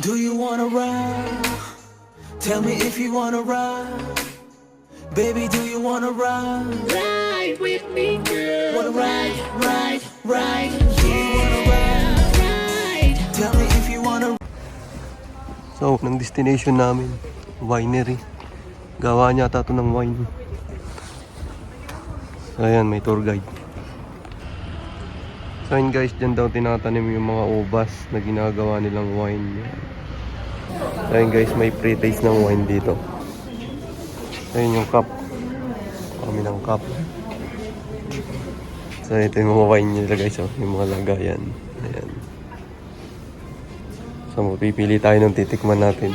Do you wanna ride? Tell me if you wanna ride. Baby, do you wanna ride? Ride with me, girl. Wanna ride, ride, ride. Do you wanna ride? Ride. Tell me if you wanna So, ng destination namin, winery. Gawa niya ata ito ng wine. Ayan, may tour guide. So, yun guys, dyan daw tinatanim yung mga ubas na ginagawa nilang wine. Ayun guys, may pre-taste ng wine dito. Ayun yung cup. Kami ng cup. So, ito yung mga wine nila guys, oh. yung mga lagayan. Ayan. So, mapipili tayo ng titikman natin.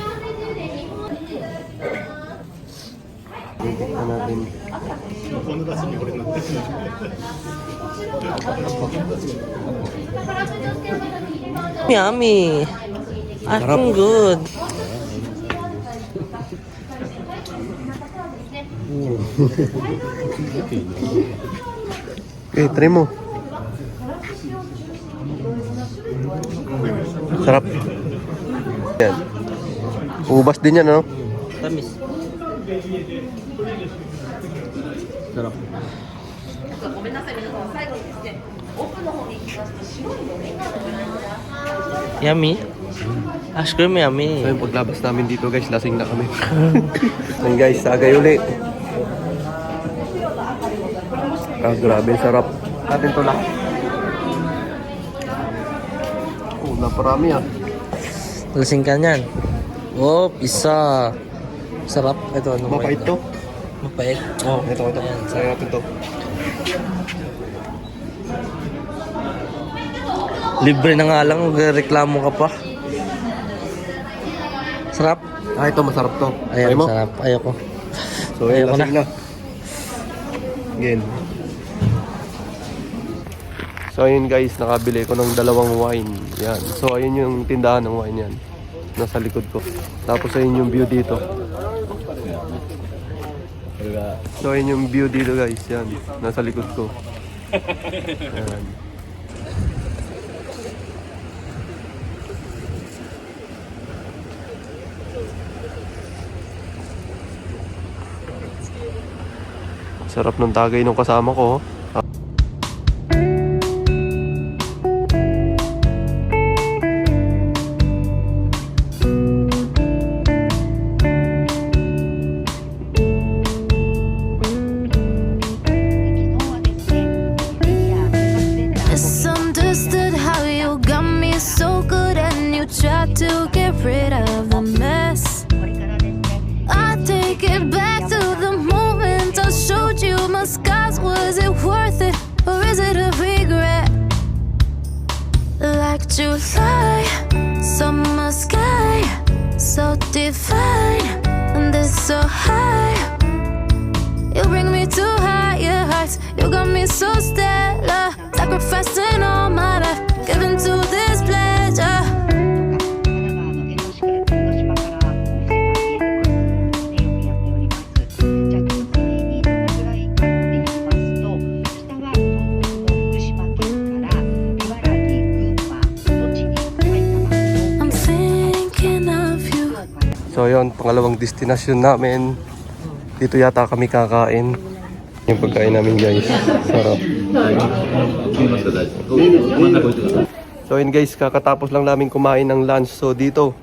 Titikman natin. Yummy. I think good. Eh, try mo. Sarap. Yan. Ubas din yan, ano? Tamis. Sarap. Yummy. Ice cream yummy. So, yung paglabas namin dito, guys, lasing na kami. so, guys, sagay uli. Ah, grabe, sarap. Natin to lang. Oh, naparami ah. Lasing ka niyan. Oh, isa. Sarap. Ito, ano Mapait to. Mapait. Oh, ito, ito. Ayan, Sayang natin to. Libre na nga lang, reklamo ka pa. Sarap. Ah, ito, masarap to. Ayan, mo? sarap. Ayoko. So, yun, Ayoko lasing na. Again. So, ayun guys, nakabili ko ng dalawang wine. Yan. So, ayun yung tindahan ng wine yan. Nasa likod ko. Tapos, ayun yung view dito. So, ayun yung view dito guys. Yan. Nasa likod ko. Yan. Sarap ng tagay nung kasama ko. oh. Misunderstood how you got me so good and you tried to get rid of the mess. I take it back scars. Was it worth it or is it a regret? Like July, summer sky, so divine, and this so high. You bring me to higher heights. You got me so stellar. Sacrificing all my life, giving to this So yun, pangalawang destinasyon namin. Dito yata kami kakain. Yung pagkain namin guys. Sarap. So yun guys, kakatapos lang namin kumain ng lunch. So dito,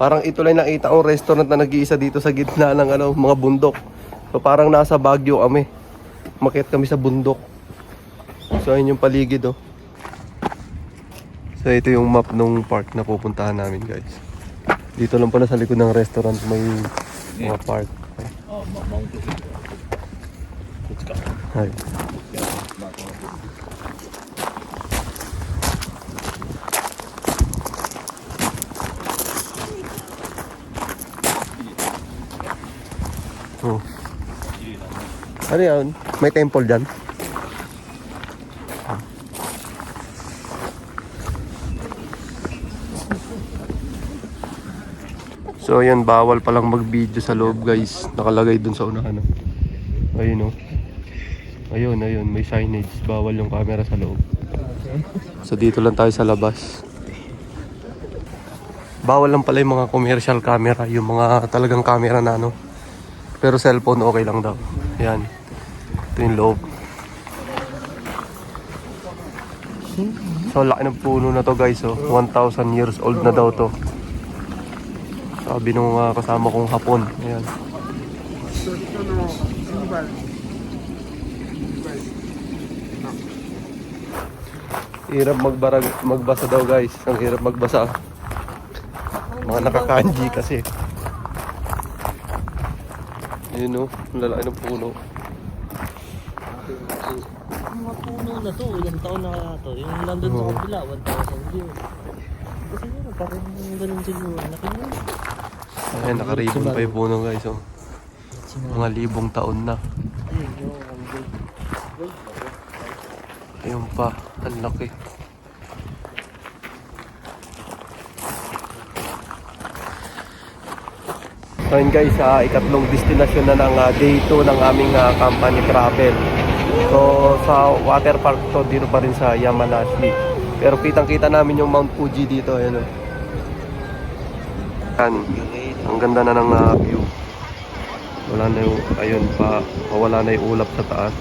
parang ito lang nakita kong restaurant na nag-iisa dito sa gitna ng ano, mga bundok. So parang nasa Baguio kami. Makit kami sa bundok. So yun yung paligid oh. So ito yung map nung park na pupuntahan namin guys. Dito lang pala sa likod ng restaurant may mga park. Hay. Oh. Ano yan? May temple dyan? So ayan, bawal palang mag-video sa loob guys. Nakalagay dun sa unahan. oh. Ayun oh. Ayun, ayun, may signage. Bawal yung camera sa loob. So dito lang tayo sa labas. Bawal lang pala yung mga commercial camera, yung mga talagang camera na ano. Pero cellphone okay lang daw. Yan. Ito yung loob. So laki ng puno na to guys oh. 1,000 years old na daw to. Sabi nung ah, kasama kong hapon. Ayan. Hirap magbarag, magbasa daw guys. Ang hirap magbasa. Mga nakakanji kasi. Yun oh, ang lalaki ng puno. Mga puno na to, ilang taon na kaya to. Yung nandun sa kabila, 1,000 years. Kasi yun, parang ganun siguro. Laki mo. Ayan, nakaribon pa yung puno guys oh. Mga libong taon na. Ayun, pa, ang laki. So yun guys, sa ikatlong destinasyon na ng ah, day 2 ng aming ah, company travel. So sa water park to, dito pa rin sa Yamanashi. Pero kitang kita namin yung Mount Fuji dito. Ayan, oh. Yan. Ang ganda na ng ah, view. Wala na yung, ayun pa, wala na yung ulap sa taas.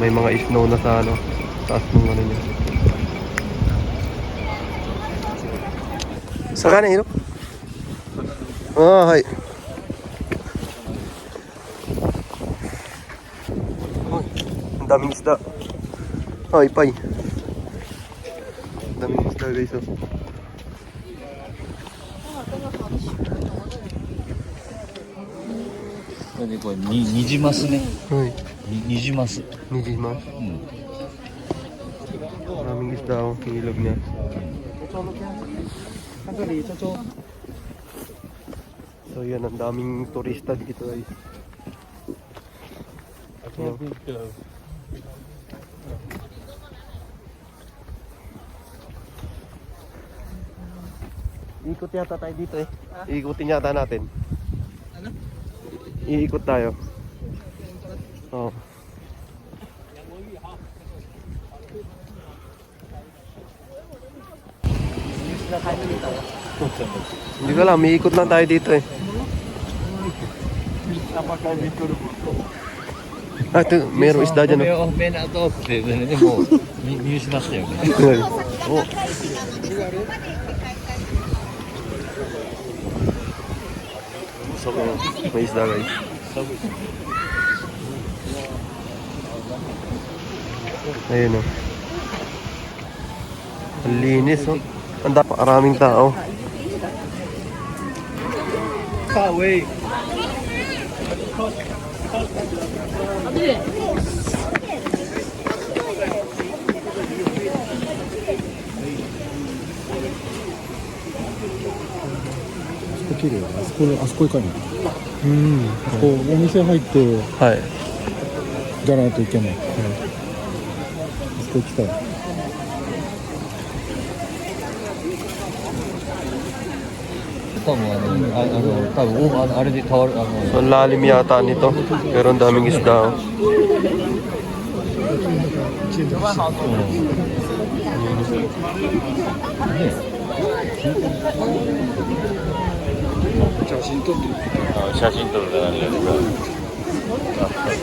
May mga snow na sa ano, taas ng ano niya. Sa kanan, ino? Ah, hay. Ang daming isda. Ay, pay. Daming isda guys, oh. それでこれにニジマスね。はい。ニジマス。ニジマス。うん。Maraming isda ang ilog niya. So yan, ang daming turista dito guys. At yung Ikot yata tayo dito eh. Ah? Iikutin yata natin. Ano? Iikot tayo. Oo. Oh. Hindi ko alam, umiikot lang tayo dito eh. Ah, ito, meron isda dyan. Oo, may na ito. Muse na siya. Oo. So, may isda guys. Ayun oh. Ang linis oh. Ang maraming tao. Hmm. こうお店入ってはい。じゃないといけない、あそこ行きたい。多分あのああの多分おあのあれで変わるあの So, ang lalim yata nito. Pero ang daming isda oh.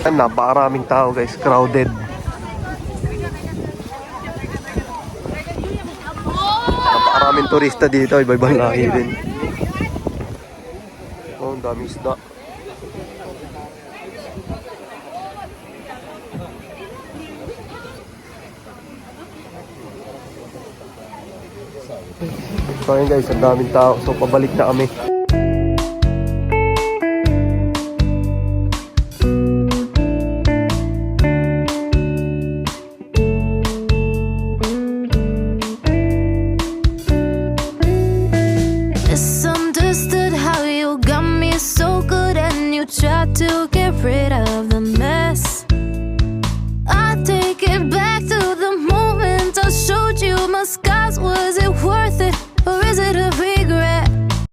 Yan, napakaraming tao guys, crowded. Napakaraming turista dito, iba-ibang lahi din. Oh, ang daming isda. So guys, ang daming tao. So pabalik na kami.